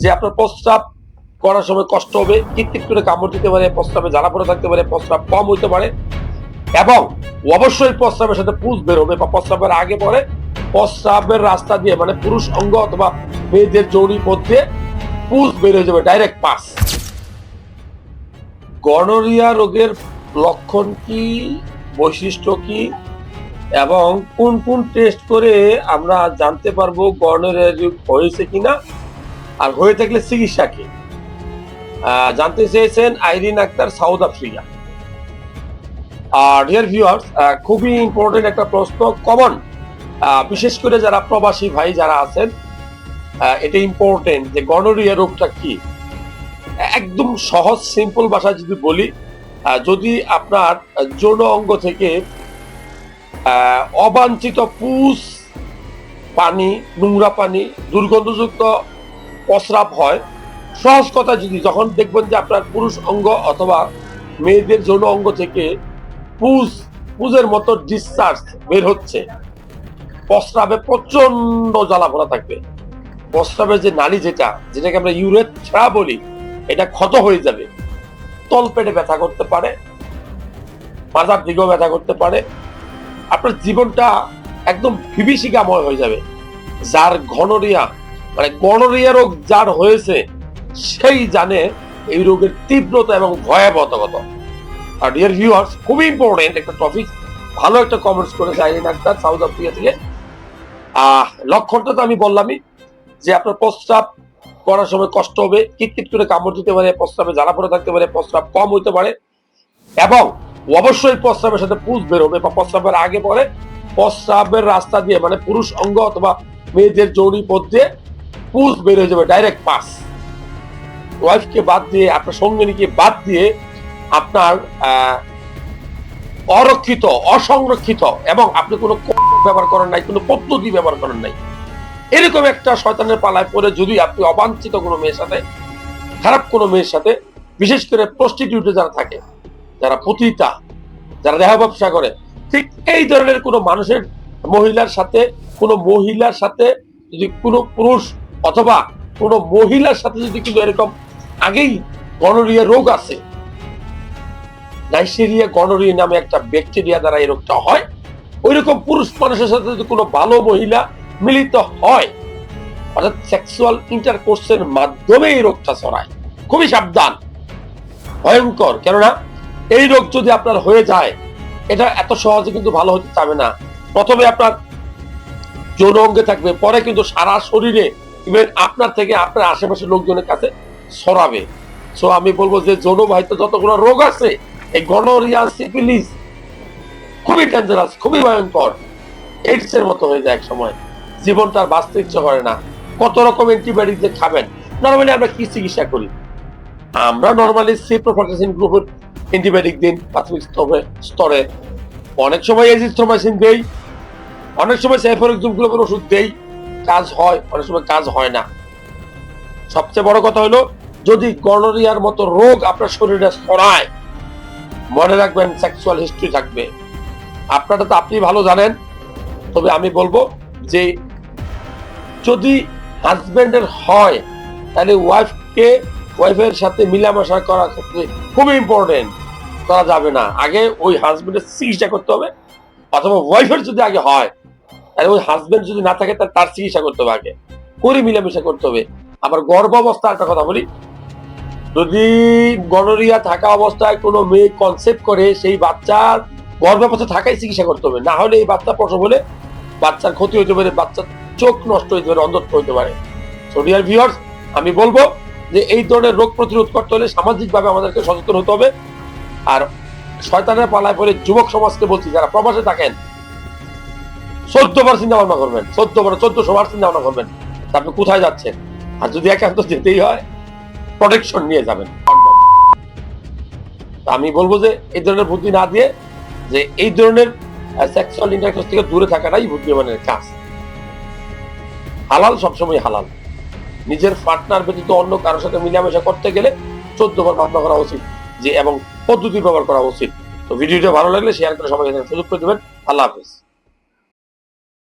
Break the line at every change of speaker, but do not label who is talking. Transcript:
যে আপনার প্রস্রাব করার সময় কষ্ট হবে কিটকিট করে কামড় দিতে পারে, প্রস্রাবে জ্বালা পড়ে থাকতে পারে, প্রস্রাব কম হইতে পারে এবং অবশ্যই প্রস্রাবের সাথে পুষ বের হবে বা প্রস্রাবের আগে পরে প্রস্রাবের রাস্তা দিয়ে মানে পুরুষ অঙ্গ অথবা মেয়েদের যৌনি মধ্যে পুষ বের হয়ে যাবে ডাইরেক্ট পাস। গনোরিয়া রোগের লক্ষণ কি, বৈশিষ্ট্য কি, এবং কোন কোন টেস্ট করে আমরা জানতে পারব গনোরিয়া রোগ হয়েছে কিনা? আর হয়ে থাকলে চিকিৎসা কি? জানতে চেয়েছেন আইরিন আক্তার সাউথ আফ্রিকা। আর ডিয়ার ভিউয়ার্স খুবই ইম্পর্টেন্ট একটা প্রশ্ন কমন বিশেষ করে যারা প্রবাসী ভাই যারা আছেন এটা ইম্পর্টেন্ট যে গনোরিয়া রোগটা কি? একদম সহজ সিম্পল ভাষায় যদি বলি যদি আপনার যৌন অঙ্গ থেকে অবাঞ্ছিত পুষ, পানি, নোংরা পানি, দুর্গন্ধযুক্ত প্রস্রাব হয়। সহজ কথা যদি যখন দেখবেন যে আপনার পুরুষ অঙ্গ অথবা মেয়েদের যৌন অঙ্গ থেকে পুজ, পুজের মতো ডিসচার্জ বের হচ্ছে। প্রস্রাবে প্রচণ্ড জ্বালা পোড়া থাকবে। প্রস্রাবের যে নালী যেটা, যেটাকে আমরা ইউরেথ্রা বলি, এটা ক্ষত হয়ে যাবে। তল পেটে ব্যথা করতে পারে, মাজার দিকেও ব্যথা করতে পারে। আপনার জীবনটা একদম বিভীষিকাময় হয়ে যাবে। যার ঘনরিয়া মানে গনোরিয়া রোগ যার হয়েছে, সেই জানে এই রোগের তীব্রতা এবং ভয়াবহতা কত আর ডিয়ার ভিউয়ার্স খুবই ইম্পর্টেন্ট একটা টপিক ভালো একটা কমেন্টস করেছে আইরিন আক্তার সাউথ আফ্রিকা থেকে। লক্ষণটা তো আমি বললামই, যে আপনার প্রস্রাব করার সময় কষ্ট হবে কিটকিট করে কামড় দিতে পারে, প্রস্রাবে জ্বালা পড়ে থাকতে পারে, প্রস্রাব কম হইতে পারে। এবং অবশ্যই প্রস্রাবের সাথে পুষ বের হবে, বা প্রস্রাবের আগে পরে প্রস্রাবের রাস্তা দিয়ে মানে পুরুষ অঙ্গ অথবা মেয়েদের যৌনি মধ্যে পুষ বের হয়ে যাবে ডাইরেক্ট পাস ওয়াইফকে বাদ দিয়ে, আপনার সঙ্গিনীকে বাদ দিয়ে আপনার অরক্ষিত, অসংরক্ষিত এবং আপনি কোনো ব্যবহার করেন নাই, কোনো পদ্ধতি ব্যবহার করেন নাই। এরকম একটা শয়তানের পালায় পরে যদি আপনি অবাঞ্ছিত কোনো মেয়ের সাথে, খারাপ কোনো মেয়ের সাথে, বিশেষ করে প্রস্টিটিউটে যারা থাকে, যারা পতিতা, যারা দেহ ব্যবসা করে, ঠিক এই ধরনের কোনো মানুষের মহিলার সাথে, কোনো মহিলার সাথে যদি কোনো পুরুষ অথবা কোনো মহিলার সাথে যদি কিন্তু এরকম আগেই গনোরিয়া রোগ আছে নাইসেরিয়া গনোরিয়া নামে একটা ব্যাকটেরিয়া দ্বারা এই রোগটা হয় ওই রকম পুরুষ মানুষের সাথে যদি কোনো ভালো মহিলা মিলিত হয়, অর্থাৎ সেক্সুয়াল ইন্টারকোর্সের মাধ্যমে এই রোগটা ছড়ায়। খুবই সাবধান, ভয়ঙ্কর, কেননা এই রোগ যদি আপনার হয়ে যায়, এটা এত সহজে কিন্তু ভালো হতে চাবে না। প্রথমে আপনার যৌন অঙ্গে থাকবে, পরে কিন্তু সারা শরীরে ইভেন আপনার থেকে আপনার আশেপাশের লোকজনের কাছে সরাবে। সো আমি বলব যে, যৌন বাহিত যতগুলো রোগ আছে, এই গনোরিয়া, সিফিলিস, খুবই ডেঞ্জারাস খুবই ভয়ঙ্কর। এইডস এর মতো হয়ে যায় এক সময় জীবনটা আর বাঁচতে ইচ্ছে করে না। কত রকম অ্যান্টিবায়োটিক যে খাবেন? নর্মালি আমরা কি চিকিৎসা করি? আমরা নর্মালি সিপ্রোফ্লক্সাসিন গ্রুপের অ্যান্টিবায়োটিক দিন প্রাথমিক স্তরে স্তরে। অনেক সময় এজিথ্রোমাইসিন দেই, অনেক সময় সাইফারোক্সিম গ্রুপের ওষুধ দেই। কাজ হয়, অনেক সময় কাজ হয় না। সবচেয়ে বড় কথা হলো, যদি গনোরিয়ার মতো রোগ আপনার শরীরে ছড়ায়, মনে রাখবেন সেক্সুয়াল হিস্ট্রি থাকবে। আপনারা তো আপনি ভালো জানেন, তবে আমি বলব যে যদি হাজবেন্ডের হয়, তাহলে ওয়াইফকে ওয়াইফের সাথে মিলামেশা করার ক্ষেত্রে খুবই ইম্পর্টেন্ট করা যাবে না। আগে ওই হাজবেন্ডের চিকিৎসা করতে হবে, অথবা ওয়াইফের যদি আগে হয় তাহলে ওই হাজবেন্ড যদি না থাকে তাহলে তার চিকিৎসা করতে হবে আগে। করে মিলামেশা করতে হবে। আবার গর্ভাবস্থা একটা কথা বলি। যদি গনোরিয়া থাকা অবস্থায় কোনো মেয়ে কনসেপ্ট করে, সেই বাচ্চার গর্ভাবস্থা থাকাই চিকিৎসা করতে হবে। না হলে এই বাচ্চা প্রসব হলে বাচ্চার ক্ষতি হতে পারে, বাচ্চার চোখ নষ্ট হতে পারে, অন্ধত্ব হতে পারে। সো ডিয়ার ভিউয়ার্স আমি বলব যে এই ধরনের রোগ প্রতিরোধ করতে হলে সামাজিকভাবে আমাদেরকে সচেতন হতে হবে। আর শয়তানের পালায় পরে যুবক সমাজকে বলছি, যারা প্রবাসে থাকেন চোদ্দ বার চিন্তা ভাবনা করবেন চোদ্দ বার চোদ্দশো বার চিন্তা ভাবনা করবেন। তা আপনি কোথায় যাচ্ছেন? আর যদি একান্ত যেতেই হয় প্রোটেকশন নিয়ে যাবেন। আমি বলব যে, এই ধরনের বুদ্ধি না দিয়ে, যে এই ধরনের সেক্সুয়াল ইন্টারকোর্স থেকে দূরে থাকাটাই বুদ্ধিমানের কাজ। হালাল সবসময় হালাল। নিজের পার্টনার ব্যতীত অন্য কারোর সাথে মিলামেশা করতে গেলে চোদ্দ বার ভাবনা করা উচিত, যে এবং পদ্ধতি ব্যবহার করা উচিত। তো ভিডিওটা ভালো লাগলে শেয়ার করে সবাইকে সুযোগ করে দেবেন। আল্লাহ হাফিজ।